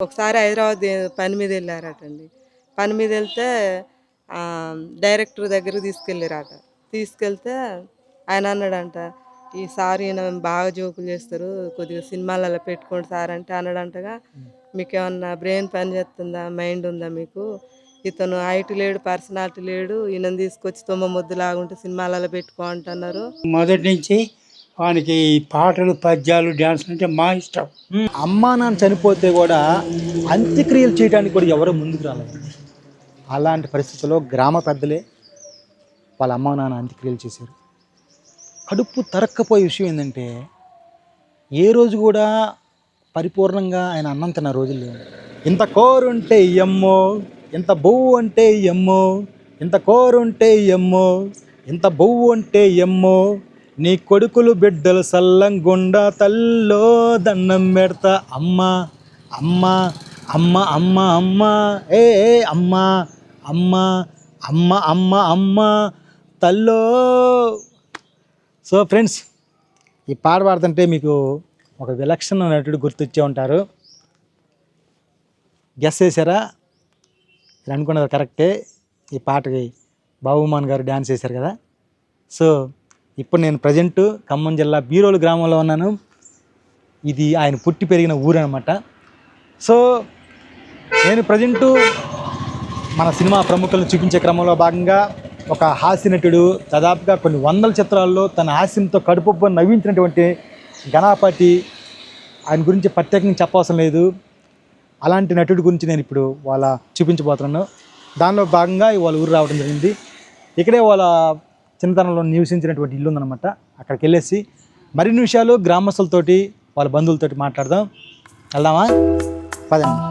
ఒకసారి హైదరాబాద్ పని మీద వెళ్ళారటండి. పని మీద వెళ్తే డైరెక్టర్ దగ్గర తీసుకెళ్ళారట. తీసుకెళ్తే ఆయన అన్నాడంట సార్ ఈయన బాగా జోకులు చేస్తారు కొద్దిగా సినిమాలలో పెట్టుకోండి సార్ అంటే అన్నాడంటగా మీకు ఏమన్నా బ్రెయిన్ పని చేస్తుందా? మైండ్ ఉందా మీకు? ఇతను హైట్ లేడు పర్సనాలిటీ లేడు ఈయన తీసుకొచ్చి తొమ్మ ముద్దు లాగుంటే సినిమాలలో పెట్టుకో అంటున్నారు. మొదటి నుంచి వానికి ఈ పాటలు పద్యాలు డ్యాన్సులు అంటే మా ఇష్టం. అమ్మా నాన్న చనిపోతే కూడా అంత్యక్రియలు చేయడానికి కూడా ఎవరు ముందుకు రాలేదు. అలాంటి పరిస్థితుల్లో గ్రామ పెద్దలే వాళ్ళ అమ్మా నాన్న అంత్యక్రియలు చేశారు. కడుపు తరక్కపోయే విషయం ఏంటంటే ఏ రోజు కూడా పరిపూర్ణంగా ఆయన అన్నం తిన్న రోజులు లేవు. ఇంత కోరుంటే ఎమ్మో ఇంత బొవ్వు అంటే ఎమ్మో ఇంత కోరుంటే ఎమ్మో ఇంత బొవ్వు అంటే ఎమ్మో నీ కొడుకులు బిడ్డలు సల్లంగుండా తల్లో దండం పెడతా. అమ్మ అమ్మ అమ్మ అమ్మ అమ్మ ఏ అమ్మ అమ్మ అమ్మ అమ్మ అమ్మ తల్లో. సో ఫ్రెండ్స్ ఈ పాట పాడుతుంటే మీకు ఒక విలక్షణ నటుడు గుర్తొచ్చే ఉంటారు. గెస్ చేశారా? అనుకున్నది కరెక్టే ఈ పాటకి బాబుమాన్ గారు డ్యాన్స్ చేశారు కదా. సో ఇప్పుడు నేను ప్రజెంట్ ఖమ్మం జిల్లా బీరోలు గ్రామంలో ఉన్నాను. ఇది ఆయన పుట్టి పెరిగిన ఊరు అనమాట సో నేను ప్రజెంటు మన సినిమా ప్రముఖులను చూపించే క్రమంలో భాగంగా ఒక హాస్య నటుడు దాదాపుగా కొన్ని వందల చిత్రాల్లో తన హాస్యంతో కడుపు నవ్వించినటువంటి గణపతి ఆయన గురించి ప్రత్యేకంగా చెప్పవసరం లేదు. అలాంటి నటుడి గురించి నేను ఇప్పుడు వాళ్ళ చూపించబోతున్నాను. దానిలో భాగంగా వాళ్ళ ఊరు రావడం జరిగింది. ఇక్కడే వాళ్ళ చిన్నతనంలో నివసించినటువంటి ఇల్లు ఉందన్నమాట. అక్కడికి వెళ్ళేసి మరిన్ని విషయాలు గ్రామస్తులతోటి వాళ్ళ బంధువులతోటి మాట్లాడదాం. వెళ్దామా? పదండి.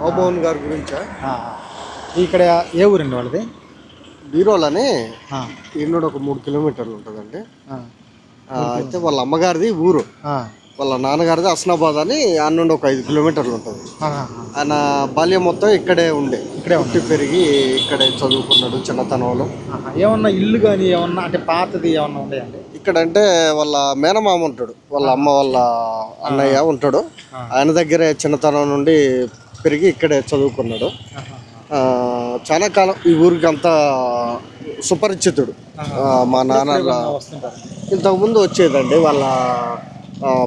బాబుమోహన్ గారి గురించా? ఇక్కడ ఏ ఊరండి వాళ్ళది? బీరోలని ఆ, ఈ నుండి ఒక మూడు కిలోమీటర్లు ఉంటుందండి. అయితే వాళ్ళ అమ్మగారిది ఊరు. వాళ్ళ నాన్నగారిది అస్నాబాద్ అని ఆ నుండి ఒక ఐదు కిలోమీటర్లు ఉంటుంది. ఆయన బాల్యం మొత్తం ఇక్కడే ఉండే. ఇక్కడే పుట్టి పెరిగి ఇక్కడే చదువుకున్నాడు చిన్నతనంలో. ఏమన్నా ఇల్లు కానీ ఏమన్నా అంటే పాతది ఏమన్నా ఉన్నాయండి ఇక్కడంటే వాళ్ళ మేనమామ ఉంటాడు. వాళ్ళ అమ్మ వాళ్ళ అన్నయ్య ఉంటాడు. ఆయన దగ్గరే చిన్నతనం నుండి పెరిగి ఇక్కడే చదువుకున్నాడు. చాలా కాలం ఈ ఊరికి అంతా సుపరిచితుడు. మా నాన్న ఇంతకుముందు వచ్చేదండి. వాళ్ళ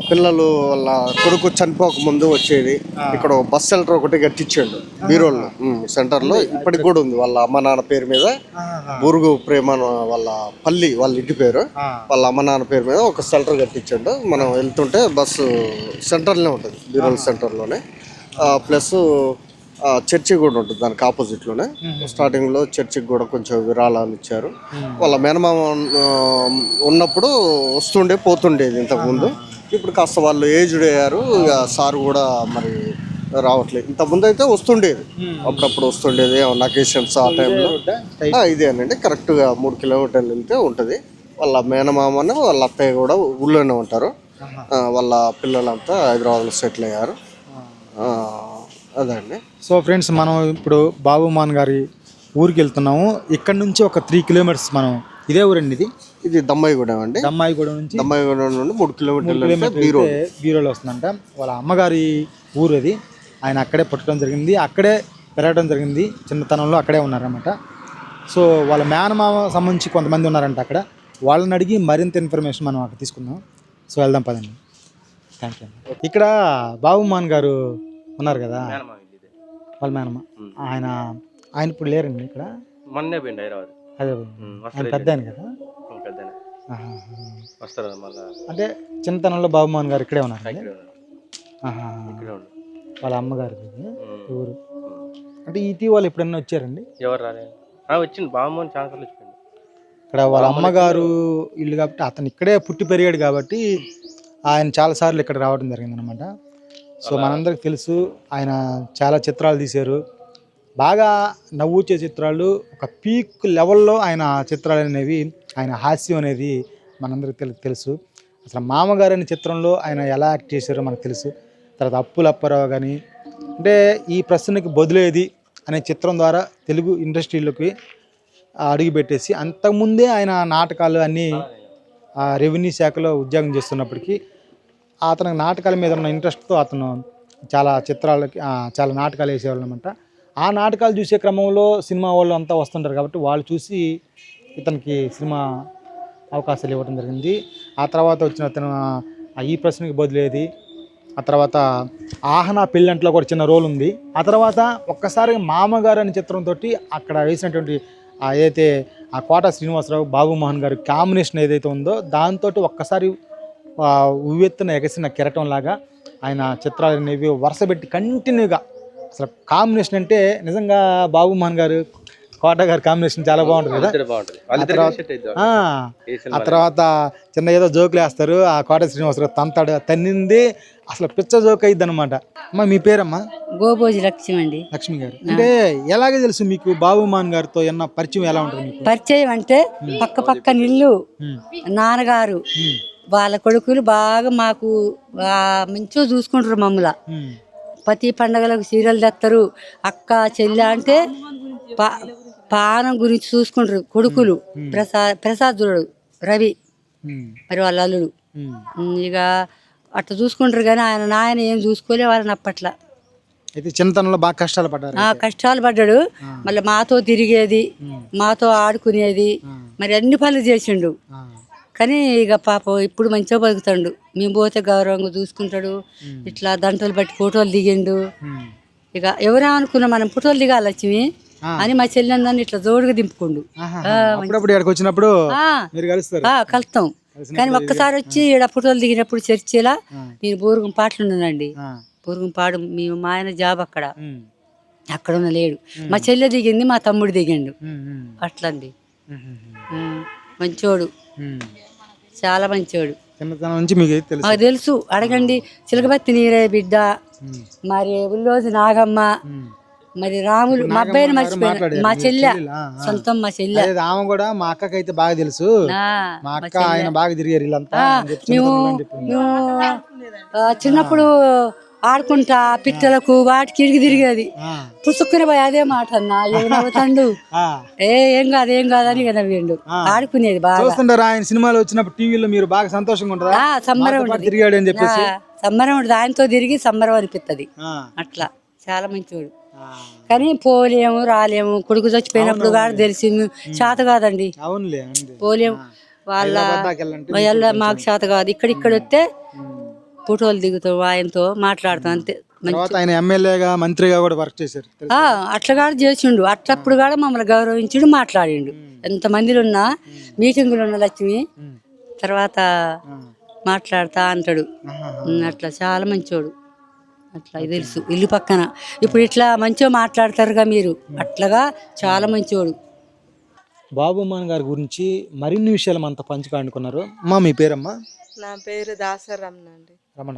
పిల్లలు వాళ్ళ కొడుకు చనిపోక ముందు వచ్చేది ఇక్కడ బస్ సెంటర్ ఒకటి కట్టించాడు బీరోల్లో సెంటర్లో ఇప్పటికి కూడా ఉంది. వాళ్ళ అమ్మ నాన్న పేరు మీద బురుగు ప్రేమ వాళ్ళ పల్లి వాళ్ళ ఇంటి పేరు. వాళ్ళ అమ్మ నాన్న పేరు మీద ఒక సెంటర్ కట్టించాడు. మనం వెళ్తుంటే బస్సు సెంటర్లోనే ఉంటుంది బీరోల్ సెంటర్లోనే. ప్లస్ చర్చి కూడా ఉంటుంది దానికి ఆపోజిట్లోనే స్టార్టింగ్లో చర్చికి కూడా కొంచెం విరాళాలు ఇచ్చారు. వాళ్ళ మేనమామ ఉన్నప్పుడు వస్తుండే పోతుండేది ఇంతకు ముందు ఇప్పుడు కాస్త వాళ్ళు ఏజ్డ్ అయ్యారు ఇక సార్ కూడా మరి రావట్లేదు. ఇంత ముందు అయితే వస్తుండేది అప్పుడప్పుడు వస్తుండేది ఏమన్నా అకేషన్స్ ఆ టైంలో. ఇదేనండి కరెక్ట్గా మూడు కిలోమీటర్లు వెళ్తే ఉంటుంది. వాళ్ళ మేనమామను వాళ్ళ అత్తయ్య కూడా ఊళ్ళోనే ఉంటారు. వాళ్ళ పిల్లలంతా హైదరాబాద్లో సెటిల్ అయ్యారు. ఆ, అదే అండి. సో ఫ్రెండ్స్ మనం ఇప్పుడు బాబుమాన్ గారి ఊరికి వెళ్తున్నాము. ఇక్కడ నుంచి ఒక త్రీ కిలోమీటర్స్ మనం ఇదే ఊరండి ఇది? ఇది దమ్మాయిగూడెం అండి. దమ్మాయిగూడెం నుంచి దమ్మాయిగూడెం నుండి మూడు కిలోమీటర్లు బీరో బీరోలో. వస్తుందంట. వాళ్ళ అమ్మగారి ఊరు అది. ఆయన అక్కడే పుట్టడం జరిగింది. అక్కడే పెరగడం జరిగింది. చిన్నతనంలో అక్కడే ఉన్నారన్నమాట. సో వాళ్ళ మేనమామ సంబంధించి కొంతమంది ఉన్నారంట అక్కడ. వాళ్ళని అడిగి మరింత ఇన్ఫర్మేషన్ మనం అక్కడ తీసుకుందాం. సో వెళ్దాం పదండి. థ్యాంక్ యూ ఇక్కడ బాబుమాన్ గారు ఉన్నారు కదా? వాళ్ళ మేనమ్మ ఆయన ఆయన ఇప్పుడు లేరండి ఇక్కడ? మొన్నే పోయిండు హైదరాబాద్. అదే కదా. వస్తారు మళ్ళా. అంటే చిన్నతనంలో బాబుమాన్ గారు ఇక్కడే ఉన్నారు ఇక్కడే వాళ్ళ అమ్మగారు ఊరు. అంటే ఇటీవల ఎప్పుడన్నా వచ్చారండి? ఎవరు రాలేదు. వచ్చింది బామ్మని చాలా సార్లు వచ్చిపోయింది ఇక్కడ వాళ్ళ అమ్మగారు ఇల్లు కాబట్టి అతను ఇక్కడే పుట్టి పెరిగాడు కాబట్టి ఆయన చాలా సార్లు ఇక్కడ రావడం జరిగింది అనమాట సో మనందరికి తెలుసు ఆయన చాలా చిత్రాలు తీశారు. బాగా నవ్వుచ్చే చిత్రాలు ఒక పీక్ లెవెల్లో ఆయన చిత్రాలు అనేవి ఆయన హాస్యం అనేది మనందరికీ తెలు తెలుసు. అసలు మామగారు అనే చిత్రంలో ఆయన ఎలా యాక్ట్ చేశారో మనకు తెలుసు. తర్వాత అప్పులప్పరావు కానీ అంటే ఈ ప్రశ్నకి బదులేది అనే చిత్రం ద్వారా తెలుగు ఇండస్ట్రీలోకి అడుగుపెట్టేసి అంతకుముందే ఆయన నాటకాలు అన్నీ ఆ రెవెన్యూ శాఖలో ఉద్యోగం చేస్తున్నప్పటికీ అతనికి నాటకాల మీద ఉన్న ఇంట్రెస్ట్తో అతను చాలా చిత్రాలకి చాలా నాటకాలు వేసేవాళ్ళు అనమాట ఆ నాటకాలు చూసే క్రమంలో సినిమా వాళ్ళు అంతా వస్తుంటారు కాబట్టి వాళ్ళు చూసి ఇతనికి సినిమా అవకాశాలు ఇవ్వడం జరిగింది. ఆ తర్వాత వచ్చిన అతను ఈ ప్రశ్నకి బదులేది. ఆ తర్వాత ఆహనా పెళ్ళంట్లో కూడా చిన్న రోల్ ఉంది. ఆ తర్వాత ఒక్కసారి మామగారు అనే చిత్రంతో అక్కడ వేసినటువంటి ఏదైతే ఆ కోట శ్రీనివాసరావు బాబు మోహన్ గారి కాంబినేషన్ ఏదైతే ఉందో దాంతో ఒక్కసారి ఉవ్వెత్తున ఎగసిన కెరటంలాగా ఆయన చిత్రాలు అనేవి వరుసపెట్టి కంటిన్యూగా అసలు కాంబినేషన్ అంటే నిజంగా బాబు మోహన్ గారు కోట గారి కాంబినేషన్ చాలా బాగుంటుంది కదా? ఆ, తర్వాత చిన్న ఏదో జోకులు వేస్తారు ఆ కోట శ్రీనివాసరావు తంతాడు తన్నింది. అసలు పిచ్చ జోక్ అయ్యిద్ది అనమాట అమ్మా మీ పేరమ్మా? గోబోజి లక్ష్యం అండి. లక్ష్మి గారు. అంటే ఎలాగే తెలుసు మీకు బాబు మోహన్ గారితో ఎన్న పరిచయం ఎలా ఉంటుంది మీకు? పరిచయం అంటే పక్క పక్క నిల్లు నాన్నగారు వాళ్ళ కొడుకులు బాగా మాకు మంచిగా చూసుకుంటారు మమ్మల్ని. ప్రతి పండగలకు చీరలు తెస్తారు అక్క చెల్లె అంటే పా- పానం గురించి చూసుకుంటారు. కొడుకులు ప్రసాద్ ప్రసాదుడు రవి. మరి వాళ్ళ అల్లుడు. ఇక అట్లా చూసుకుంటారు కానీ ఆయన నాయన ఏం చూసుకోలే వాళ్ళని అప్పట్లో. అయితే చిన్నతనంలో బాగా కష్టాలు పడ్డారు ఆ కష్టాలు పడ్డాడు. మళ్ళీ మాతో తిరిగేది మాతో ఆడుకునేది మరి అన్ని పనులు చేసిండు. కానీ ఇక పాపం ఇప్పుడు మంచిగా బతుకుతాడు. మేము పోతే గౌరవంగా చూసుకుంటాడు. ఇట్లా దంటలు బట్టి ఫోటోలు దిగిండు. ఇక ఎవరా అనుకున్నా మనం ఫోటోలు దిగాలి లక్ష్మి. అని మా చెల్లెందని ఇట్లా జోడుగా దింపుకుండు. వచ్చినప్పుడు కలుస్తాం కానీ ఒక్కసారి వచ్చి ఇక్కడ ఫోటోలు దిగినప్పుడు చర్చిలా నేను బూరుగుం పాటలు ఉన్నానండి. బూరుగుం పాడు మీ మా ఆయన జాబ్ అక్కడ. అక్కడ ఉన్న లేడు మా చెల్లె దిగింది మా తమ్ముడు దిగిండు. అట్లండి. మంచోడు. చాలా చిన్నతనం నుంచి మీకు అయితే తెలుసు? మాకు తెలుసు. అడగండి. చిలకబత్తి నీరే బిడ్డ. మరి ఉల్లోజు నాగమ్మ. మరి రాములు మా అబ్బాయిని మర్చిపోయిన మాట్లాడారు. మా చెల్లె. సొంతం మా చెల్లె. ఆమె కూడా మా అక్కకి అయితే బాగా తెలుసు. మా అక్క ఆయన బాగా తిరిగారు వీళ్ళంతా మేము చిన్నప్పుడు ఆడుకుంటా పిట్టలకు వాటికి ఇడిగి తిరిగేది. పుసుక్కుని పోయి అదే మాట అన్న ఆ. ఏ ఏం కాదు ఏం కాదని ఇక నవ్విండు. ఆడుకునేది బాగా. చూస్తుంటారా ఆయన సినిమాలు వచ్చినప్పుడు టీవీలో మీరు బాగా సంతోషంగా ఉంటుందా? ఆ, సంబరం తిరిగాడు అని చెప్పేసి? సంబరం ఉంటుంది. ఆయనతో తిరిగి సంబరం అనిపిస్తుంది అట్లా. చాలా మంచివాడు. కానీ పోలేము రాలేము. కొడుకు చచ్చిపోయినప్పుడు కూడా తెలిసి చేత కాదండి. పోలేము. వాళ్ళ వాళ్ళ మాకు చేత కాదు. ఇక్కడ ఇక్కడ వస్తే ఫోటోలు దిగుతాం ఆయనతో మాట్లాడతాం అంతే తర్వాత ఆయన ఎమ్మెల్యేగా మంత్రిగా కూడా వర్క్ చేశారు అట్లా కూడా చేసిండు. అట్లప్పుడు కూడా మమ్మల్ని గౌరవించుడు మాట్లాడిండు. ఎంత మందిలో ఉన్నా మీటింగులు ఉన్న లక్ష్మి తర్వాత మాట్లాడతా అంటాడు. అట్లా చాలా మంచోడు. అట్లా తెలుసు ఇల్లు పక్కన. ఇప్పుడు ఇట్లా మంచిగా మాట్లాడతారుగా మీరు. అట్లాగా చాలా మంచోడు. బాబు మోహన్ గారి గురించి మరిన్ని విషయాలు మనతో పంచుకోనుకున్నారు అమ్మా మీ పేరమ్మా? నా పేరు దాసరమ్మ అండి. రమణ.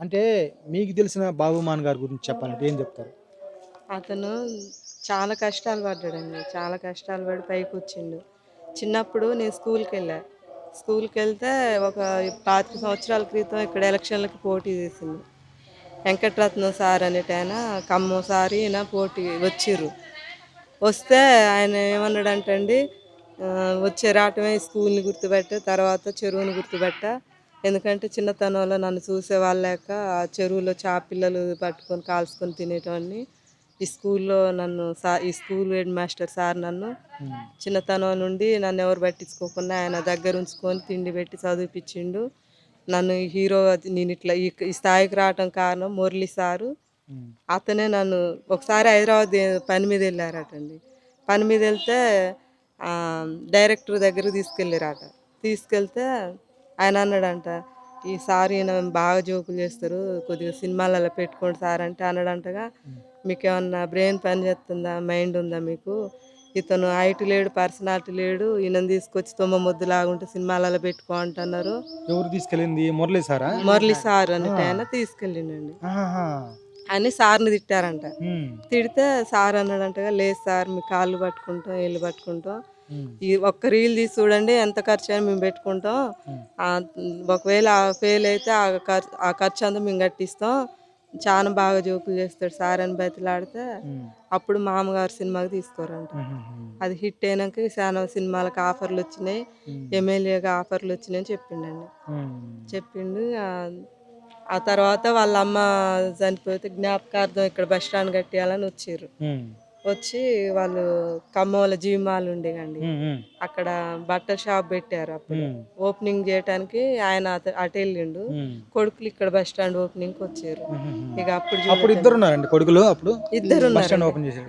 అంటే మీకు తెలిసిన బాబు మోహన్ గారి గురించి చెప్పాలంటే ఏం చెప్తారు? అతను చాలా కష్టాలు పడ్డాడండి. చాలా కష్టాలు పడి పైకి వచ్చిండు. చిన్నప్పుడు నేను స్కూల్కి వెళ్ళా. స్కూల్కి వెళ్తే ఒక పాతిక సంవత్సరాల క్రితం ఇక్కడ ఎలక్షన్లకి పోటీ చేసింది వెంకటరత్నం సార్ అనేట ఆయన ఖమ్మం సార్ ఈయన పోటీ వచ్చిర్రు. వస్తే ఆయన ఏమన్నాడంటండి వచ్చే రావటమే స్కూల్ని గుర్తుపెట్ట తర్వాత చెరువుని గుర్తుపెట్ట. ఎందుకంటే చిన్నతనంలో నన్ను చూసే వాళ్ళాక ఆ చెరువులో చేపపిల్లలు పట్టుకొని కాల్చుకొని తినేటోడిని. ఈ స్కూల్లో నన్ను సా ఈ స్కూల్ హెడ్ మాస్టర్ సార్ నన్ను చిన్నతనం నుండి నన్ను ఎవరు పట్టించుకోకుండా ఆయన దగ్గర ఉంచుకొని తిండి పెట్టి చదివిపించిండు నన్ను హీరో నేను ఇట్లా ఈ స్థాయికి రావటం కారణం మురళి సారు. అతనే నన్ను ఒకసారి హైదరాబాద్ పని మీద వెళ్ళారటండి. పని మీద వెళ్తే డైరెక్టర్ దగ్గర తీసుకెళ్ళారట. తీసుకెళ్తే ఆయన అన్నాడంట ఈ సార్ ఈయన బాగా జోకులు చేస్తారు కొద్దిగా సినిమాలలో పెట్టుకోండి సార్ అంటే అన్నాడంటగా మీకు ఏమన్నా బ్రెయిన్ పని చేస్తుందా మైండ్ ఉందా మీకు? ఇతను హైట్ లేడు పర్సనాలిటీ లేడు ఈయన తీసుకొచ్చి తొమ్మ ముద్దు లాగుంటే సినిమాలలో పెట్టుకో అంటున్నారు. ఎవరు తీసుకెళ్ళింది? మురళి సారా? మురళి సార్ అనేట ఆయన తీసుకెళ్ళిండండి. అని సార్ని తిట్టారంట. తిడితే సార్ అన్నాడంటగా లేదు సార్ మీ కాళ్ళు పట్టుకుంటాం ఇల్లు పట్టుకుంటాం. ఈ ఒక్క రీల్ తీసి చూడండి ఎంత ఖర్చు అయినా మేము పెట్టుకుంటాం. ఆ, ఒకవేళ ఫెయిల్ అయితే ఆ ఖర్చు ఆ ఖర్చు అంతా మేము కట్టిస్తాం. చాలా బాగా జోకులు చేస్తాడు సార్ అని బతిలాడితే అప్పుడు మామగారు సినిమాకి తీసుకోరంట. అది హిట్ అయినాక చాలా సినిమాలకు ఆఫర్లు వచ్చినాయి. ఎమ్మెల్యేగా ఆఫర్లు వచ్చినాయని చెప్పిండండి. చెప్పిండు ఆ- తర్వాత వాళ్ళ అమ్మ చనిపోతే జ్ఞాపకార్థం ఇక్కడ బస్ స్టాండ్ కట్టేయాలని వచ్చారు వచ్చి వాళ్ళు ఖమ్మంలో జీమాలు ఉండేయండి అక్కడ బట్టల షాప్ పెట్టారు అప్పుడు. ఓపెనింగ్ చేయడానికి ఆయన అటు వెళ్ళిండు. కొడుకులు ఇక్కడ బస్ స్టాండ్ ఓపెనింగ్ వచ్చారు. ఇక అప్పుడు. ఇద్దరు ఉన్నారండి కొడుకులు అప్పుడు? ఇద్దరు ఉన్నారు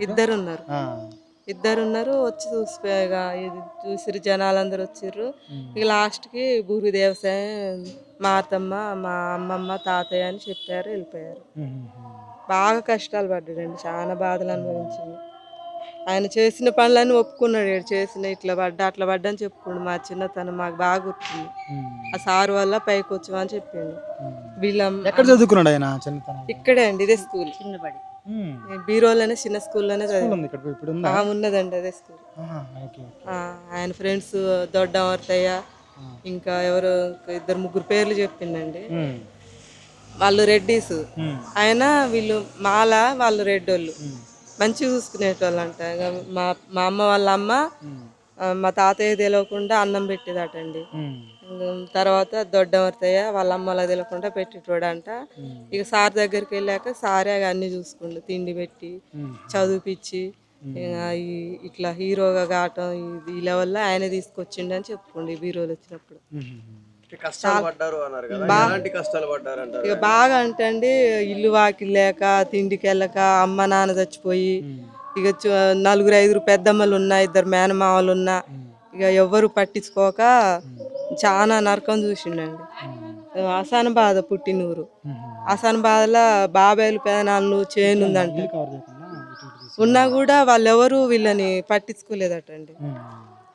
ఇద్దరు ఉన్నారు ఇద్దరు ఉన్నారు వచ్చి చూసిపోయాగా ఇది చూసిరు జనాలందరూ వచ్చిర్రు. ఇక లాస్ట్కి భూరి వ్యవసాయం మా అత్తమ్మ మా అమ్మమ్మ తాతయ్య అని చెప్పారు వెళ్ళిపోయారు. బాగా కష్టాలు పడ్డాడండి చాలా బాధలు అనుభవించింది. ఆయన చేసిన పనులన్నీ ఒప్పుకున్నాడు చేసిన ఇట్లా పడ్డా అట్లా పడ్డా అని చెప్పుకోండు మా చిన్నతనం మాకు బాగా గుర్తుంది. ఆ సారు వల్ల పైకి వచ్చామని చెప్పిండు. వీళ్ళ ఎక్కడ చదువుకున్నాడు ఆయన చిన్నతనం ఇక్కడే అండి ఇదే స్కూల్. చిన్నబడి. బీరోలోనే చిన్న స్కూల్లోనే ఉన్నదండి అదే స్కూల్. ఆయన ఫ్రెండ్స్ దొడ్డమర్తయ్య ఇంకా ఎవరు ఇంకా ఇద్దరు ముగ్గురు పేర్లు చెప్పిండండి. ఉమ్, వాళ్ళు రెడ్డీస్. ఆయన వీళ్ళు మాల వాళ్ళు రెడ్డోళ్ళు. మంచిగా చూసుకునేటోళ్ళు అంట మా మా అమ్మ వాళ్ళ అమ్మ మా తాతయ్య తెలియకుండా అన్నం పెట్టేదటండి. తర్వాత దొడ్డమర్తయ్య వాళ్ళ అమ్మ వాళ్ళ తెలియకుండా పెట్టేటోడంట. ఇక సార్ దగ్గరికి వెళ్ళాక సారే అన్ని చూసుకుండు తిండి పెట్టి చదివిపించి ఇట్లా హీరోగా కావటం ఈ లెవెల్లో ఆయన తీసుకొచ్చిండు అని చెప్పుకోండి ఈ హీరోలు వచ్చినప్పుడు. కష్టాలు పడ్డారు అన్నారు కదా బా- ఎలాంటి కష్టాలు పడ్డారు అంటారు ఇక బాగా అంటే అండి ఇల్లు వాకి లేక తిండికి వెళ్ళక అమ్మ నాన్న చచ్చిపోయి ఇక చు- నలుగురు ఐదుగురు పెద్దమ్మలు ఉన్నా ఇద్దరు మేనమామలు ఉన్నా ఇక ఎవ్వరు పట్టించుకోక చాలా నరకం చూసిండండి. ఆసాన బాధ పుట్టినూరు. ఆసాన బాధలో బాబాయిలు పేదనాళ్ళు ఇటు తీసి. ఉన్నా కూడా వాళ్ళెవరు వీళ్ళని పట్టించుకోలేదటండి. ఉమ్,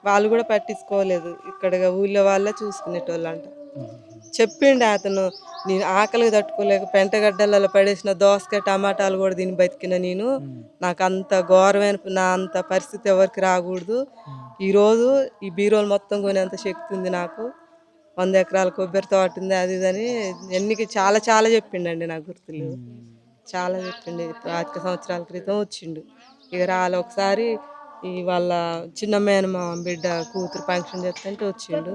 వాళ్ళు కూడా పట్టించుకోలేదు. ఇక్కడ ఊళ్ళో వాళ్ళే చూసుకునేటోళ్ళంట. చెప్పిండు అతను నేను ఆకలికి తట్టుకోలేక పెంటగడ్డలలో పడేసిన దోసకాయ టమాటాలు కూడా దీన్ని బతికిన నేను. నాకు అంత ఘోరమైన నా అంత పరిస్థితి ఎవరికి రాకూడదు. ఈరోజు ఈ బీరోలు మొత్తం కొనేంత శక్తి ఉంది నాకు. వంద ఎకరాల కొబ్బరి తోట ఉంది అది ఇది అని ఎన్నికి చాలా చాలా చెప్పిండండి నాకు గుర్తులేదు చాలా చెప్పిండు. పాతిక సంవత్సరాల క్రితం వచ్చిండు. ఇక రాలే ఒకసారి ఈ వాళ్ళ చిన్న మేనమా బిడ్డ కూతురు ఫంక్షన్ చెప్తుంటే వచ్చిండు.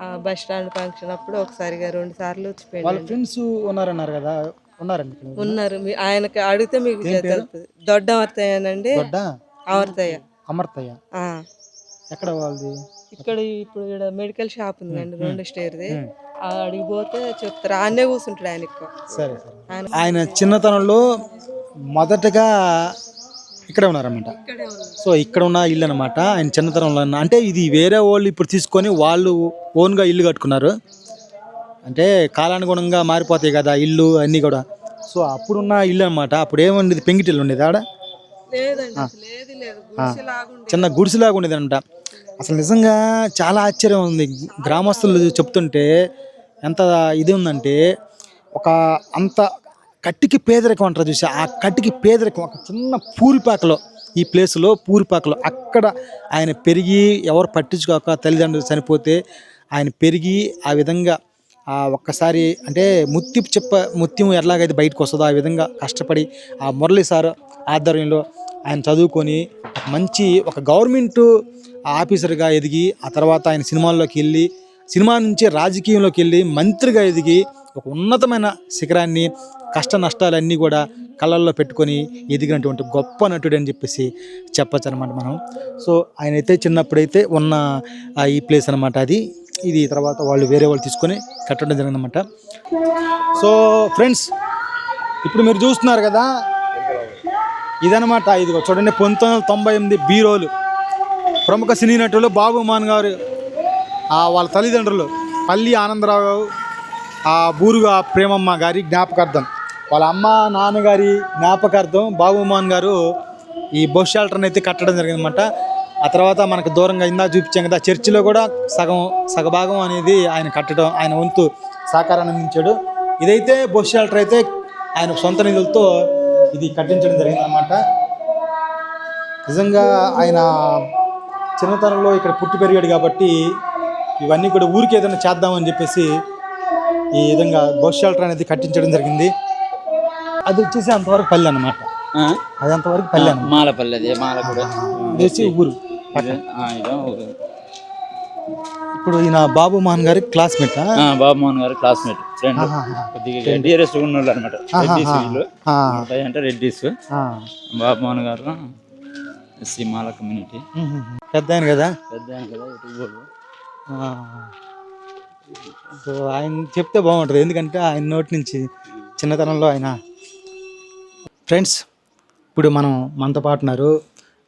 బస్ స్టాండ్ ఫంక్షన్ అప్పుడు ఒకసారిగా రెండు సార్లు వాళ్ళ ఫ్రెండ్స్ ఉన్నారన్నారు కదా? ఉన్నారండి ఉన్నారు. మీ- ఆయనకి అడిగితే మీకు తెలుస్తుంది. దొడ్డ అమర్తయ్యనండి దొడ్డ? అమర్తయ్య. అమర్తయ్య. ఆ. ఎక్కడ వాళ్ళది? ఇక్కడ ఇప్పుడు ఇక్కడ మెడికల్ షాప్ ఉందండి రెండు స్టేర్ది. ఆ అడిగి పోతే చెప్తారు. ఆడనే కూర్చుంటాడు ఆయన ఎక్కువ సరే సరే. ఆయన ఆయన చిన్నతనంలో మొదటగా ఇక్కడే ఉన్నారన్నమాట. సో ఇక్కడ ఉన్న ఇల్లు అనమాట ఆయన చిన్నతనంలో అంటే ఇది వేరే వాళ్ళు ఇప్పుడు తీసుకొని వాళ్ళు ఓన్గా ఇల్లు కట్టుకున్నారు. అంటే కాలానుగుణంగా మారిపోతాయి కదా ఇల్లు అన్నీ కూడా. సో అప్పుడున్న ఇల్లు అనమాట అప్పుడు ఏముండేది పెంకిటిల్లు ఉండేది ఆడ చిన్న గుడిసెలాగా ఉండేది. అనమాట అసలు నిజంగా చాలా ఆశ్చర్యం ఉంది. గ్రామస్తులు చెప్తుంటే ఎంత ఇది ఉందంటే ఒక అంత కట్టికి పేదరికం అంటారు చూసి? ఆ కట్టికి పేదరికం ఒక చిన్న పూరిపాకలో ఈ ప్లేస్లో పూరిపాకలో అక్కడ ఆయన పెరిగి ఎవరు పట్టించుకోక తల్లిదండ్రులు చనిపోతే ఆయన పెరిగి ఆ విధంగా ఆ ఒక్కసారి అంటే ముత్యపు చెప్ప ముత్యం ఎలాగైతే బయటకు వస్తుందో ఆ విధంగా కష్టపడి ఆ మురళి సార్ ఆధ్వర్యంలో ఆయన చదువుకొని మంచి ఒక గవర్నమెంట్ ఆఫీసర్గా ఎదిగి ఆ తర్వాత ఆయన సినిమాల్లోకి వెళ్ళి సినిమా నుంచి రాజకీయంలోకి వెళ్ళి మంత్రిగా ఎదిగి ఒక ఉన్నతమైన శిఖరాన్ని కష్ట నష్టాలన్నీ కూడా కళ్ళల్లో పెట్టుకొని ఎదిగినటువంటి గొప్ప నటుడు అని చెప్పేసి చెప్పచ్చు అనమాట మనం. సో ఆయన అయితే చిన్నప్పుడైతే ఉన్న ఈ ప్లేస్ అనమాట అది. ఇది తర్వాత వాళ్ళు వేరే వాళ్ళు తీసుకొని కట్టడం జరిగిందనమాట సో ఫ్రెండ్స్ ఇప్పుడు మీరు చూస్తున్నారు కదా? ఇదనమాట ఇది చూడండి పంతొమ్మిది వందల తొంభై ఎనిమిది బీరోలు. ప్రముఖ సినీ నటులు బాబు మాన్ గారు వాళ్ళ తల్లిదండ్రులు పల్లి ఆనందరావు ఆ బూరుగా ప్రేమమ్మ గారి జ్ఞాపకార్థం. వాళ్ళ అమ్మ నాన్నగారి జ్ఞాపకార్థం బాబుమోహన్ గారు ఈ బస్ షెల్టర్ని అయితే కట్టడం జరిగిందన్నమాట. ఆ తర్వాత మనకు దూరంగా ఇందా చూపించాం కదా చర్చిలో కూడా సగం సగభాగం అనేది ఆయన కట్టడం ఆయన వంతు సహకారాన్ని అందించాడు. ఇదైతే బస్ షెల్టర్ అయితే ఆయన సొంత నిధులతో ఇది కట్టించడం జరిగిందన్నమాట. నిజంగా ఆయన చిన్నతనంలో ఇక్కడ పుట్టి పెరిగాడు కాబట్టి ఇవన్నీ కూడా ఊరికి ఏదైనా చేద్దామని చెప్పేసి ఈ విధంగా బస్ షెల్టర్ అనేది కట్టించడం జరిగింది. అది వచ్చేసి అంతవరకు పల్లె అనమాట ఆ? అది అంతవరకు పల్లె అనమాట మాలపల్లి అది మాలగూడ. ఇది వచ్చి ఊరు ఇది- ఆ, ఇదో ఊరు. ఇప్పుడు ఈయన బాబు మోహన్ గారి క్లాస్మేట్ ఆ, బాబు మోహన్ గారు క్లాస్మేట్ ఫ్రెండ్ కొద్దిగా డిఆర్ఎస్ ఉన్నోళ్ళు అనమాట రెడ్డిస్ వీళ్ళు ఉంటాయి అంటే రెడ్డిస్ బాబు మోహన్ గారు ఎస్సీ మాల కమ్యూనిటీ పెద్ద ఆయన కదా? పెద్ద ఆయన కదా ఇటు. సో ఆయన చెప్తే బాగుంటుంది. ఎందుకంటే ఆయన నోటి నుంచి చిన్నతనంలో ఆయన. ఫ్రెండ్స్ ఇప్పుడు మనం మనతో పాటు ఉన్నారు.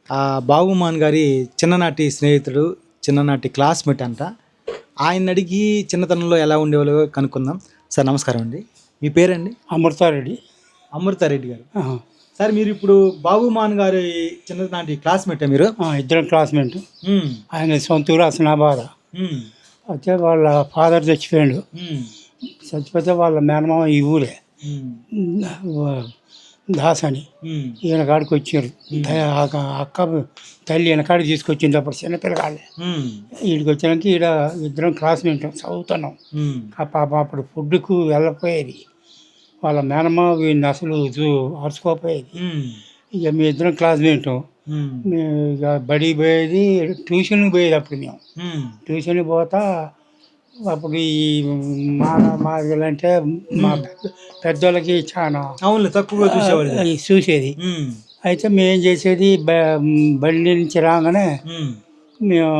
ఆ బాబు మోహన్ గారి చిన్ననాటి స్నేహితుడు చిన్ననాటి క్లాస్మేట్ అంట. ఆయన అడిగి చిన్నతనంలో ఎలా ఉండేవాళ్ళు కనుక్కుందాం. సార్ నమస్కారం అండి. మీ పేరండి? అమృతారెడ్డి. అమృతారెడ్డి గారు. సార్ మీరు ఇప్పుడు బాబు మోహన్ గారి చిన్ననాటి క్లాస్మేటే మీరు? ఇద్దరం క్లాస్మేట్ ఆయన సొంత ఊరు హసనాబాద్. ఉమ్, అయితే వాళ్ళ ఫాదర్ చచ్చిపోయాడు. చచ్చిపోతే వాళ్ళ మేనమామ ఈ ఊరే. దాస్ అని ఈయన కాడికి వచ్చారు. అక్క తల్లి ఈయన కాడికి తీసుకొచ్చింది అప్పుడు చిన్నపిల్లగాళ్ళే ఉమ్, వీడికి వచ్చినాక ఈడ ఇద్దరం క్లాస్మేట్ చదువుతున్నాం. ఉమ్, ఆ పాప అప్పుడు ఫుడ్కు వెళ్ళపోయేది. వాళ్ళ మేనమ్మ వీడిని అసలు అరుచుకోపోయేది ఇక మీ ఇద్దరం క్లాస్మేట్ ఉమ్, బడికి పోయేది ట్యూషన్కి పోయేది అప్పుడు మేము ట్యూషన్కి పోతా అప్పుడు ఈ మాన మార్గలంటే మా పెద్ద- పెద్దోళ్ళకి చాలా అవునులే తక్కువగా చూసేవాళ్ళు చూసేది. అయితే మేము చేసేది బండి నుంచి రాగానే మేము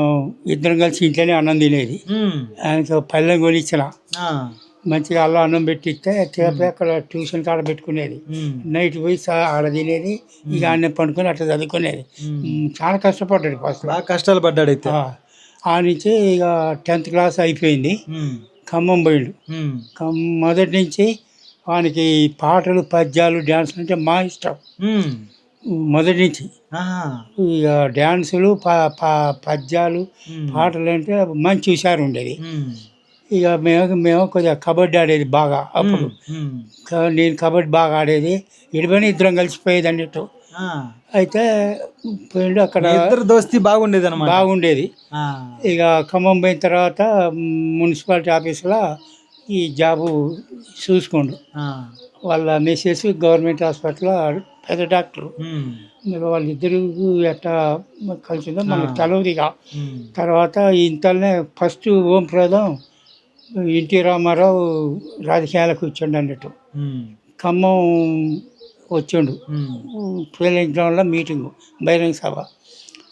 ఇద్దరం కలిసి ఇంట్లోనే అన్నం తినేది. ఆయనకి పల్లెం కొనిచ్చిన. మంచిగా అల్లం అన్నం పెట్టిస్తే తేపే అక్కడ ట్యూషన్ కాడ పెట్టుకునేది. నైట్ పోయి ఆడ తినేది ఇక అన్నం పండుకొని అట్లా చదువుకునేది. చాలా కష్టపడ్డాడు ఫస్ట్. బాగా కష్టాలు పడ్డాడు అయితే. ఆ నుంచి ఇక టెన్త్ క్లాస్ అయిపోయింది. ఖమ్మం పోయిండు. మొదటి నుంచి వానికి పాటలు పద్యాలు డ్యాన్సులు అంటే మా ఇష్టం. మొదటి నుంచి. ఇక డ్యాన్సులు పద్యాలు పాటలు అంటే మంచి హుషారు ఉండేది. ఇక మేము మేము కొద్దిగా కబడ్డీ ఆడేది బాగా అప్పుడు. నేను కబడ్డీ బాగా ఆడేది. ఇడిపోయిన ఇద్దరం కలిసిపోయేది అన్నట్టు. అయితే పోయిండు అక్కడ ఇద్దరు దోస్తి బాగుండేది. అనమాట బాగుండేది ఇక ఖమ్మం పోయిన తర్వాత మున్సిపాలిటీ ఆఫీసులో ఈ జాబు చూసుకోండు. వాళ్ళ మిస్సెస్ గవర్నమెంట్ హాస్పిటల్లో పెద్ద డాక్టర్. వాళ్ళిద్దరు ఎట్టా కలిసిందో మనకు తెలియదు ఇక. తర్వాత ఇంతలోనే ఫస్ట్ ఓం ప్రదం ఎన్టీ రామారావు రాజకీయాలకు వచ్చాడు అన్నట్టు. ఖమ్మం వచ్చిండు. ట్రైనింగ్ గ్రౌండ్లో మీటింగు బహిరంగ సభ.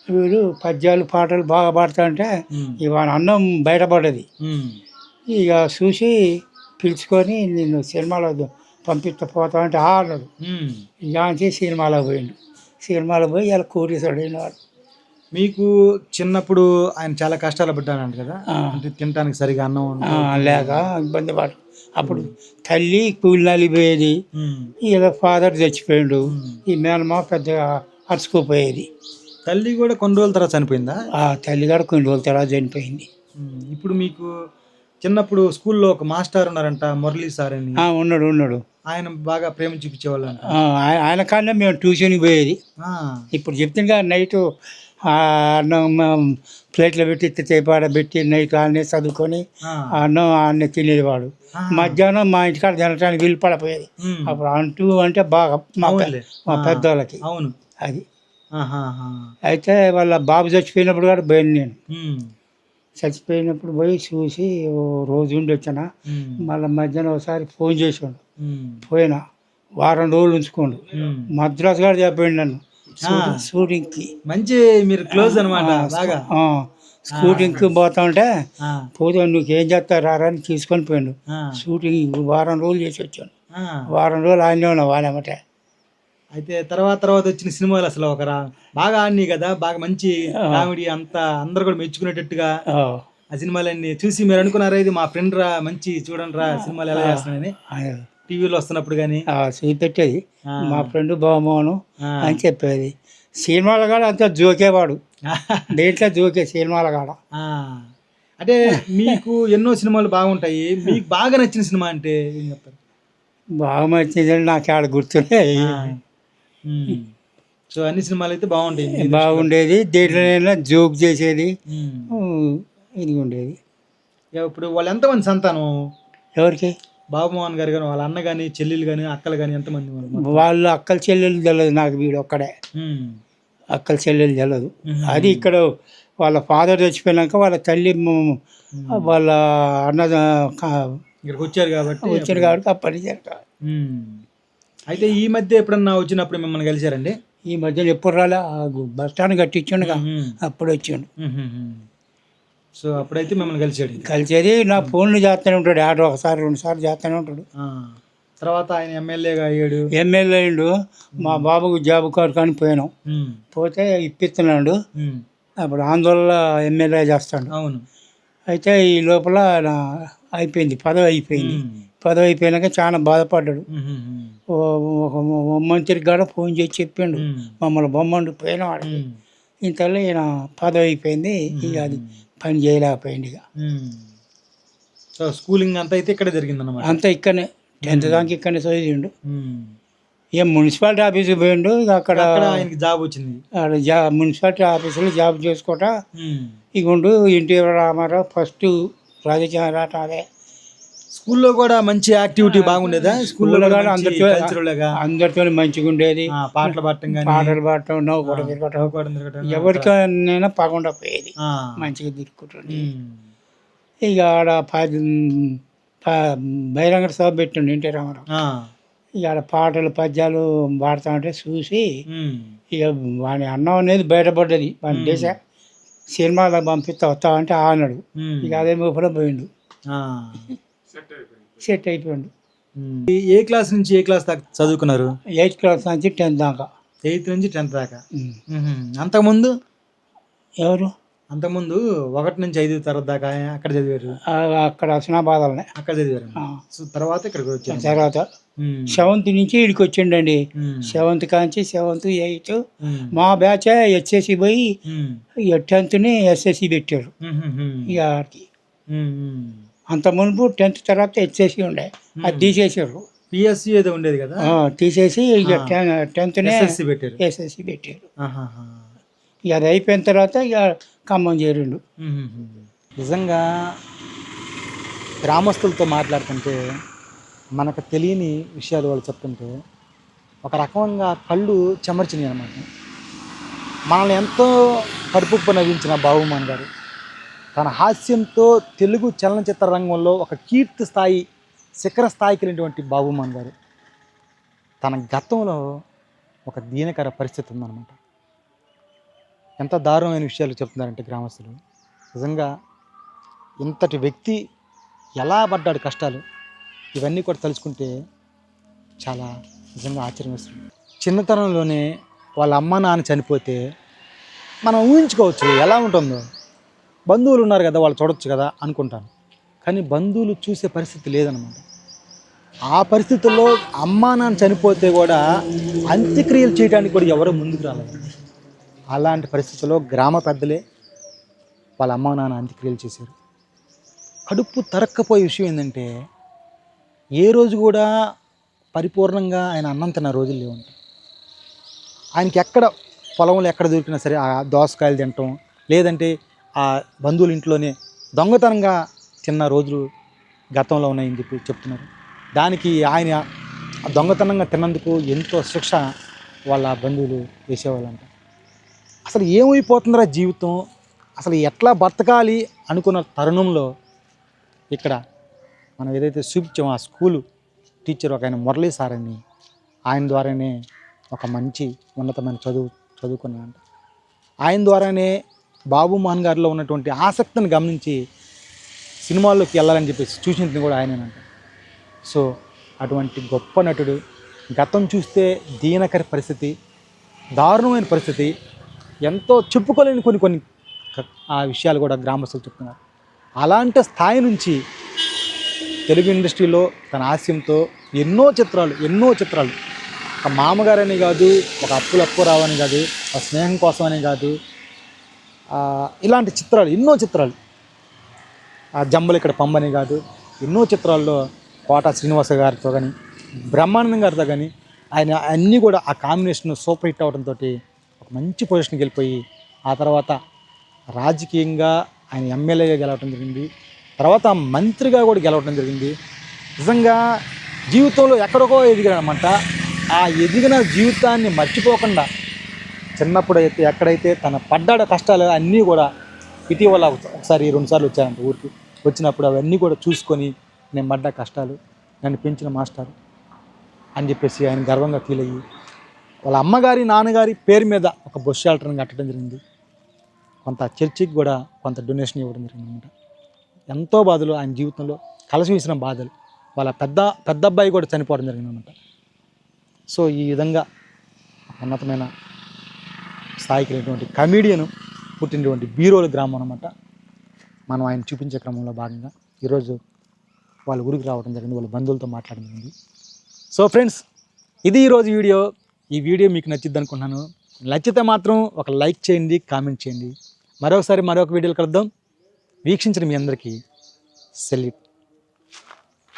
వీడు పద్యాలు పాటలు బాగా పాడుతా అంటే ఇవాళ అన్నం బయటపడేది ఇక చూసి పిలుచుకొని నేను సినిమాలో పంపిస్తా పోతా అంటే ఆ అన్నాడు. ఇక సినిమాలో పోయిండు. సినిమాలో పోయి ఇలా కోటేశాడు వాడు. మీకు చిన్నప్పుడు ఆయన చాలా కష్టాలు పడ్డానంట కదా. అంటే తినడానికి సరిగా అన్నం. లేక ఇబ్బంది పడు అప్పుడు తల్లి కూలి ఉమ్. ఇలా ఫాదర్ చచ్చిపోయిండు. ఈ మేనమా పెద్దగా అరుచుకోపోయేది. తల్లి కూడా కొన్ని రోజుల తర్వాత చనిపోయిందా? ఆ తల్లి కూడా కొన్ని రోజుల తర్వాత చనిపోయింది. ఇప్పుడు మీకు చిన్నప్పుడు స్కూల్లో ఒక మాస్టర్ ఉన్నారంట మురళీ సార్ అని. ఉన్నాడు ఉన్నాడు. ఆయన బాగా ప్రేమ చూపించేవాళ్ళు ఆయన కాడనే మేము ట్యూషన్కి పోయేది. ఇప్పుడు చెప్తుంది కదా నైట్ అన్నం ప్లేట్లో పెట్టి చేపాడ పెట్టి నైట్ ఆడనే చదువుకొని ఆ అన్నం ఆడనే తినేవాడు మధ్యాహ్నం మా ఇంటికాడ తినడానికి వీలు పడపోయేది అప్పుడు అంటూ అంటే బాగా మా. మా ఆ. పెద్దోళ్ళకి అవును అది. అయితే వాళ్ళ బాబు చచ్చిపోయినప్పుడు కూడా పోయాను నేను. చచ్చిపోయినప్పుడు పోయి చూసి ఓ రోజు ఉండి వచ్చాను. మళ్ళీ మధ్యాహ్నం ఒకసారి ఫోన్ చేసాడు. పోయినా వారం రోజులు ఉంచుకోండు. మద్రాసు గారు చెప్పాడు నన్ను షూటింగ్కి మంచి మీరు క్లోజ్ అనమాట బాగా. షూటింగ్కి పోతా ఉంటే. పోతే నువ్వు ఏం చేస్తావు రారా అని తీసుకొని పోయాడు. షూటింగ్ వారం రోజులు చేసి వచ్చాను. వారం రోజులు ఆయనే ఉన్నా వాళ్ళేమటే అయితే తర్వాత తర్వాత వచ్చిన సినిమాలు అసలు ఒక బాగా ఆడినాయి కదా బాగా మంచి కామెడీ అంతా అందరు కూడా మెచ్చుకునేటట్టుగా ఆ. సినిమాలన్నీ చూసి మీరు అనుకున్నారా? ఇది మా ఫ్రెండ్ రా మంచి చూడండి రా సినిమాలు ఎలా చేస్తున్నాయని? టీవీలో వస్తున్నప్పుడు కానీ చూపెట్టేది. ఆ. మా ఫ్రెండ్ బామోను ఆ. అని చెప్పేది. సినిమాల కాడ అంతా జోకేవాడు. దేంట్లో జోకే సినిమాల కాడ. అంటే మీకు ఎన్నో సినిమాలు బాగుంటాయి. మీకు బాగా నచ్చిన సినిమా అంటే ఏం చెప్తారు? బాగా మంచిది నాకు ఆడ గుర్తున్నాయి. సో అన్ని సినిమాలు అయితే దృష్టిలో. బాగుండేది. దేంట్లోనైనా జోక్ చేసేది. ఇది ఉండేది. ఇప్పుడు వాళ్ళు ఎంతమంది సంతానం? ఎవరికి? బాబు మోహన్ గారు కానీ వాళ్ళ అన్న కానీ చెల్లెలు కానీ అక్కలు కానీ ఎంతమంది వాళ్ళు? అక్కల చెల్లెలు తెలియదు నాకు వీడు ఒక్కడే. అక్కల చెల్లెలు తెలియదు. అది ఇక్కడ వాళ్ళ ఫాదర్ చచ్చిపోయినాక వాళ్ళ తల్లి వాళ్ళ అన్న ఇక్కడికి వచ్చారు కాబట్టి వచ్చారు కాబట్టి అప్పటి జరగాలి ఉమ్. అయితే ఈ మధ్య ఎప్పుడన్నా వచ్చినప్పుడు మిమ్మల్ని కలిశారండి ఈ మధ్యలో ఎప్పుడు రాలే ఆ బస్ స్టాండ్ కట్టించుండగా. అప్పుడు వచ్చిండు. సో అప్పుడైతే మిమ్మల్ని కలిశాడు కలిసేది నా ఫోన్లు చేస్తూనే ఉంటాడు. ఆటో ఒకసారి రెండు సార్లు చేస్తూనే ఉంటాడు. తర్వాత ఆయన ఎమ్మెల్యేగా అయ్యాడు. ఎమ్మెల్యే అయిండు మా బాబుకు జాబ్ కార్డు కానీ పోయినాం. పోతే ఇప్పిస్తున్నాడు. అప్పుడు ఆందోళన ఎమ్మెల్యే చేస్తాడు. అవును. అయితే ఈ లోపల నా అయిపోయింది. పదవి అయిపోయింది. పదవి అయిపోయినాక చాలా బాధపడ్డాడు. ఒక మంత్రికి కూడా ఫోన్ చేసి చెప్పిండు. మమ్మల్ని బొమ్మండి పోయిన వాడికి ఉమ్. ఇంతలో ఈయన పదవి అయిపోయింది. ఇక అది పని చేయలేకపోయింది ఇక. సో స్కూలింగ్ అంతా అయితే ఇక్కడే జరిగింది అన్నమాట అంతా ఇక్కడనే టెన్త్ దాకా ఇక్కడనే చదివిండు. ఇక మున్సిపాలిటీ ఆఫీస్కి పోయిండు ఇక అక్కడ అక్కడ ఆయనకి జాబ్ వచ్చింది. ఆడ జా మున్సిపాలిటీ ఆఫీసులో జాబ్ చేసుకోట ఉండు ఎన్టీ రామారావు ఫస్ట్ రాజకీయ రాట అదే. స్కూల్లో కూడా మంచి యాక్టివిటీ బాగుండేదా? స్కూల్లో అందరితో అందరితో మంచిగా ఉండేది. పాటలు పాడటం పాటలు పాడటం ఎవరికైనా పగకుండా పోయేది. మంచిగా తిరుగుతుంది ఇక ఆడ బహిరంగ సభ పెట్టండి ఎన్టీ రామారావు. ఇక ఆడ పాటలు పద్యాలు పాడుతూ ఉంటే చూసి ఇక వాని అన్నం అనేది బయటపడ్డది. వాని దేశ సినిమాలో పంపిస్తా వస్తా అంటే ఆ అన్నాడు. ఇక అదే మూపలో పోయిండు. సెట్ అయిపోయిండు ఏ క్లాస్ నుంచి ఏ క్లాస్ దాకా చదువుకున్నారు? ఎయిత్ క్లాస్ నుంచి టెన్త్ దాకా. ఎయిత్ నుంచి టెన్త్ దాకా. అంతకుముందు? ఎవరు? అంతకుముందు ఒకటి నుంచి ఐదు తరగతి దాకా అక్కడ చదివారు? ఆ, అక్కడ హసనాబాద్లోనే. అక్కడ చదివారు. ఆ. సో తర్వాత ఇక్కడికి వచ్చారు. తర్వాత. సెవెంత్ నుంచి ఇడికి వచ్చిండండి. సెవెంత్ కాంచి సెవెంత్ ఎయిత్. మా బ్యాచ్ హెచ్ఎస్సి పోయి టెన్త్ని ఎస్ఎస్సి పెట్టారు. ఇక ఆడికి. అంత మునుపు టెన్త్ తర్వాత హెచ్ఎస్సి ఉండే. అది తీసేసారు పిఎస్సి ఏదో ఉండేది కదా? తీసేసి ఇక టెన్త్నే పెట్టారు. ఎస్ఎస్సి పెట్టారు. ఇక అది అయిపోయిన తర్వాత ఇక ఖమ్మం చేరిండు. నిజంగా గ్రామస్తులతో మాట్లాడుతుంటే మనకు తెలియని విషయాలు వాళ్ళు చెప్తుంటే ఒక రకంగా కళ్ళు చెమర్చినాయి అనమాట మనల్ని ఎంతో కడుపుప్పు నవ్వించిన బాబుమాన్ గారు. తన హాస్యంతో తెలుగు చలనచిత్ర రంగంలో ఒక కీర్తి స్థాయి శిఖర స్థాయికి వెళ్ళినటువంటి బాబుమాన్ గారు. తన గతంలో ఒక దీనకర పరిస్థితి ఉందన్నమాట. ఎంత దారుణమైన విషయాలు చెప్తున్నారంటే గ్రామస్తులు. నిజంగా ఇంతటి వ్యక్తి ఎలా పడ్డాడు కష్టాలు ఇవన్నీ కూడా తలుచుకుంటే చాలా నిజంగా ఆశ్చర్యం వేస్తుంది చిన్నతనంలోనే వాళ్ళ అమ్మ నాన్న చనిపోతే మనం ఊహించుకోవచ్చు ఎలా ఉంటుందో. బంధువులు ఉన్నారు కదా వాళ్ళు చూడొచ్చు కదా అనుకుంటాను. కానీ బంధువులు చూసే పరిస్థితి లేదనమాట ఆ పరిస్థితుల్లో అమ్మా నాన్న చనిపోతే కూడా అంత్యక్రియలు చేయడానికి కూడా ఎవరు ముందుకు రాలేదు. అలాంటి పరిస్థితుల్లో గ్రామ పెద్దలే వాళ్ళ అమ్మ నాన్న అంత్యక్రియలు చేశారు. కడుపు తరక్కపోయే విషయం ఏంటంటే ఏ రోజు కూడా పరిపూర్ణంగా ఆయన అన్నం తిన్న రోజులు లేవంట ఆయనకి ఎక్కడ పొలంలో ఎక్కడ దొరికినా సరే ఆ దోసకాయలు తినటం లేదంటే ఆ బంధువుల ఇంట్లోనే దొంగతనంగా తిన్న రోజులు గతంలో ఉన్నాయని చెప్పి చెప్తున్నారు. దానికి ఆయన దొంగతనంగా తిన్నందుకు ఎంతో శిక్ష వాళ్ళ బంధువులు వేసేవాళ్ళంట. అసలు ఏమైపోతుందిరా జీవితం? అసలు ఎట్లా బతకాలి అనుకున్న తరుణంలో ఇక్కడ మనం ఏదైతే చూపించామో ఆ స్కూలు టీచర్ ఒక ఆయన మురళీ సార్ అని ఆయన ద్వారానే ఒక మంచి ఉన్నతమైన చదువు చదువుకున్నానంట ఆయన ద్వారానే బాబు మోహన్ గారిలో ఉన్నటువంటి ఆసక్తిని గమనించి సినిమాల్లోకి వెళ్ళాలని చెప్పేసి చూసింది కూడా ఆయనేనంట. సో అటువంటి గొప్ప నటుడు గతం చూస్తే దీనకర పరిస్థితి దారుణమైన పరిస్థితి ఎంతో చెప్పుకోలేని కొన్ని కొన్ని ఆ విషయాలు కూడా గ్రామస్తులు చెప్తున్నారు. అలాంటి స్థాయి నుంచి తెలుగు ఇండస్ట్రీలో తన హాస్యంతో ఎన్నో చిత్రాలు ఎన్నో చిత్రాలు. ఒక మామగారని కాదు ఒక అప్పులు అప్పు రావని కాదు ఒక స్నేహం కోసం అని కాదు ఇలాంటి చిత్రాలు ఎన్నో చిత్రాలు. ఆ జంబలు ఇక్కడ పంబని కాదు ఎన్నో చిత్రాల్లో కోట శ్రీనివాస గారితో కానీ బ్రహ్మానందం గారితో కానీ ఆయన అన్నీ కూడా ఆ కాంబినేషన్ సూపర్ హిట్ అవడంతో ఒక మంచి పొజిషన్కి వెళ్ళిపోయి ఆ తర్వాత రాజకీయంగా ఆయన ఎమ్మెల్యేగా గెలవడం జరిగింది. తర్వాత మంత్రిగా కూడా గెలవడం జరిగింది. నిజంగా జీవితంలో ఎక్కడికో ఎదిగాడనమాట. ఆ ఎదిగిన జీవితాన్ని మర్చిపోకుండా చిన్నప్పుడైతే ఎక్కడైతే తన పడ్డాడ కష్టాలు అన్నీ కూడా ఇటీవల ఒకసారి రెండుసార్లు వచ్చానంట ఊరికి. వచ్చినప్పుడు అవన్నీ కూడా చూసుకొని నేను పడ్డ కష్టాలు నన్ను పెంచిన మాస్టర్ అని చెప్పేసి ఆయన గర్వంగా ఫీల్ అయ్యి వాళ్ళ అమ్మగారి నాన్నగారి పేరు మీద ఒక బస్ షెల్టర్ని కట్టడం జరిగింది. కొంత చర్చికి కూడా కొంత డొనేషన్ ఇవ్వడం జరిగింది అనమాట ఎంతో బాధలు ఆయన జీవితంలో కలసి వీసిన బాధలు. వాళ్ళ పెద్ద పెద్ద అబ్బాయి కూడా చనిపోవడం జరిగింది అనమాట సో ఈ విధంగా ఉన్నతమైన స్థాయికి వెళ్ళినటువంటి కమీడియన్ పుట్టినటువంటి బీరోలు గ్రామం అనమాట మనం ఆయన చూపించే క్రమంలో భాగంగా ఈరోజు వాళ్ళ ఊరికి రావడం జరిగింది వాళ్ళ బంధువులతో మాట్లాడడం జరిగింది. సో ఫ్రెండ్స్ ఇది ఈరోజు వీడియో. ఈ వీడియో మీకు నచ్చిద్ది అనుకుంటున్నాను. నచ్చితే మాత్రం ఒక లైక్ చేయండి కామెంట్ చేయండి. మరొకసారి మరొక వీడియోలు కలుద్దాం. వీక్షించిన మీ అందరికీ సెల్యూట్.